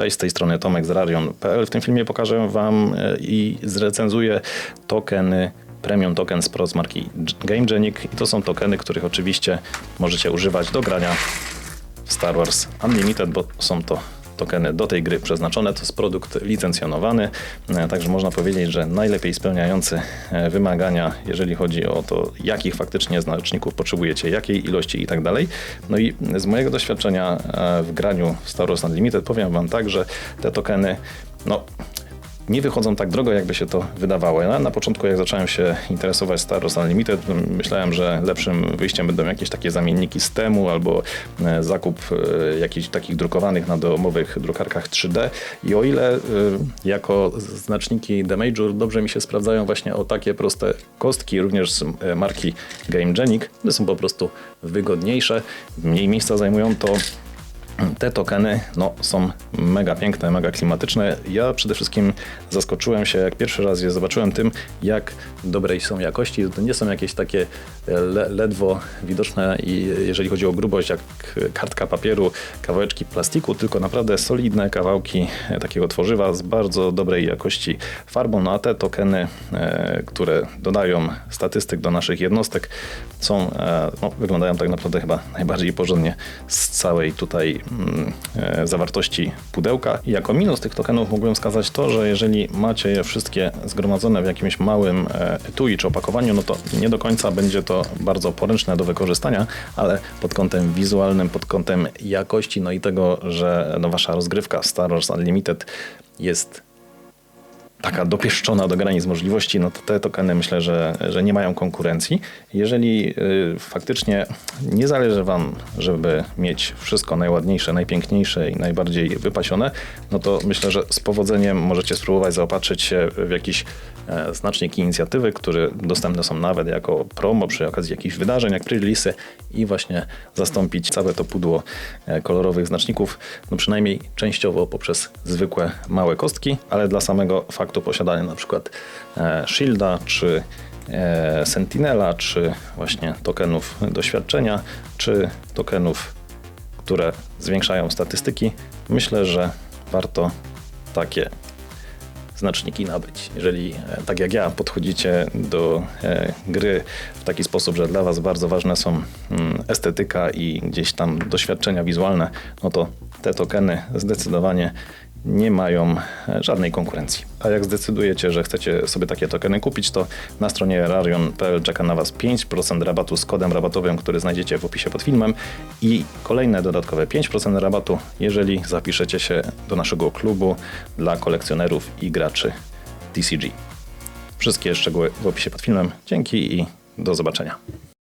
Cześć, z tej strony Tomek z Rarion.pl. W tym filmie pokażę Wam e, i zrecenzuję tokeny Premium Tokens Pro z marki GameGenic. I to są tokeny, których oczywiście możecie używać do grania w Star Wars Unlimited, bo są to tokeny do tej gry przeznaczone. To jest produkt licencjonowany, e, także można powiedzieć, że najlepiej spełniający e, wymagania, jeżeli chodzi o to, jakich faktycznie znaczników potrzebujecie, jakiej ilości i tak dalej. No i z mojego doświadczenia e, w graniu w Star Wars Unlimited powiem Wam tak, że te tokeny, no nie wychodzą tak drogo, jakby się to wydawało. Ja na początku, jak zacząłem się interesować Star Wars Unlimited, myślałem, że lepszym wyjściem będą jakieś takie zamienniki z temu albo e, zakup e, jakichś takich drukowanych na domowych drukarkach 3D. I o ile e, jako znaczniki Damage'u dobrze mi się sprawdzają właśnie o takie proste kostki, również z marki GameGenic, one są po prostu wygodniejsze, mniej miejsca zajmują, to te tokeny no, są mega piękne, mega klimatyczne. Ja przede wszystkim zaskoczyłem się, jak pierwszy raz je zobaczyłem tym, jak dobrej są jakości. To nie są jakieś takie le ledwo widoczne i jeżeli chodzi o grubość, jak kartka papieru, kawałeczki plastiku, tylko naprawdę solidne kawałki takiego tworzywa z bardzo dobrej jakości farbą. No a te tokeny, e, które dodają statystyk do naszych jednostek, są, e, no, wyglądają tak naprawdę chyba najbardziej porządnie z całej tutaj e, zawartości pudełka. I jako minus tych tokenów mógłbym wskazać to, że jeżeli macie je wszystkie zgromadzone w jakimś małym e, etui czy opakowaniu, no to nie do końca będzie to bardzo poręczne do wykorzystania, ale pod kątem wizualnym, pod kątem jakości, no i tego, że no wasza rozgrywka Star Wars Unlimited jest taka dopieszczona do granic możliwości, no to te tokeny myślę, że, że nie mają konkurencji. Jeżeli y, faktycznie nie zależy Wam, żeby mieć wszystko najładniejsze, najpiękniejsze i najbardziej wypasione, no to myślę, że z powodzeniem możecie spróbować zaopatrzyć się w jakiś e, znacznik inicjatywy, które dostępne są nawet jako promo przy okazji jakichś wydarzeń, jak pre-release'y i właśnie zastąpić całe to pudło e, kolorowych znaczników, no przynajmniej częściowo poprzez zwykłe małe kostki, ale dla samego faktu posiadania na przykład e, Shielda, czy Sentinela, czy właśnie tokenów doświadczenia, czy tokenów, które zwiększają statystyki, myślę, że warto takie znaczniki nabyć. Jeżeli e, tak jak ja podchodzicie do gry w taki sposób, że dla Was bardzo ważne są mm, estetyka i gdzieś tam doświadczenia wizualne, no to te tokeny zdecydowanie nie mają e, żadnej konkurencji. A jak zdecydujecie, że chcecie sobie takie tokeny kupić, to na stronie rarion.pl czeka na Was 5% rabatu z kodem rabatowym, który znajdziecie w opisie pod filmem i kolejne dodatkowe 5% rabatu, jeżeli zapiszecie się do naszego klubu dla kolekcjonerów i graczy TCG. Wszystkie szczegóły w opisie pod filmem. Dzięki i do zobaczenia.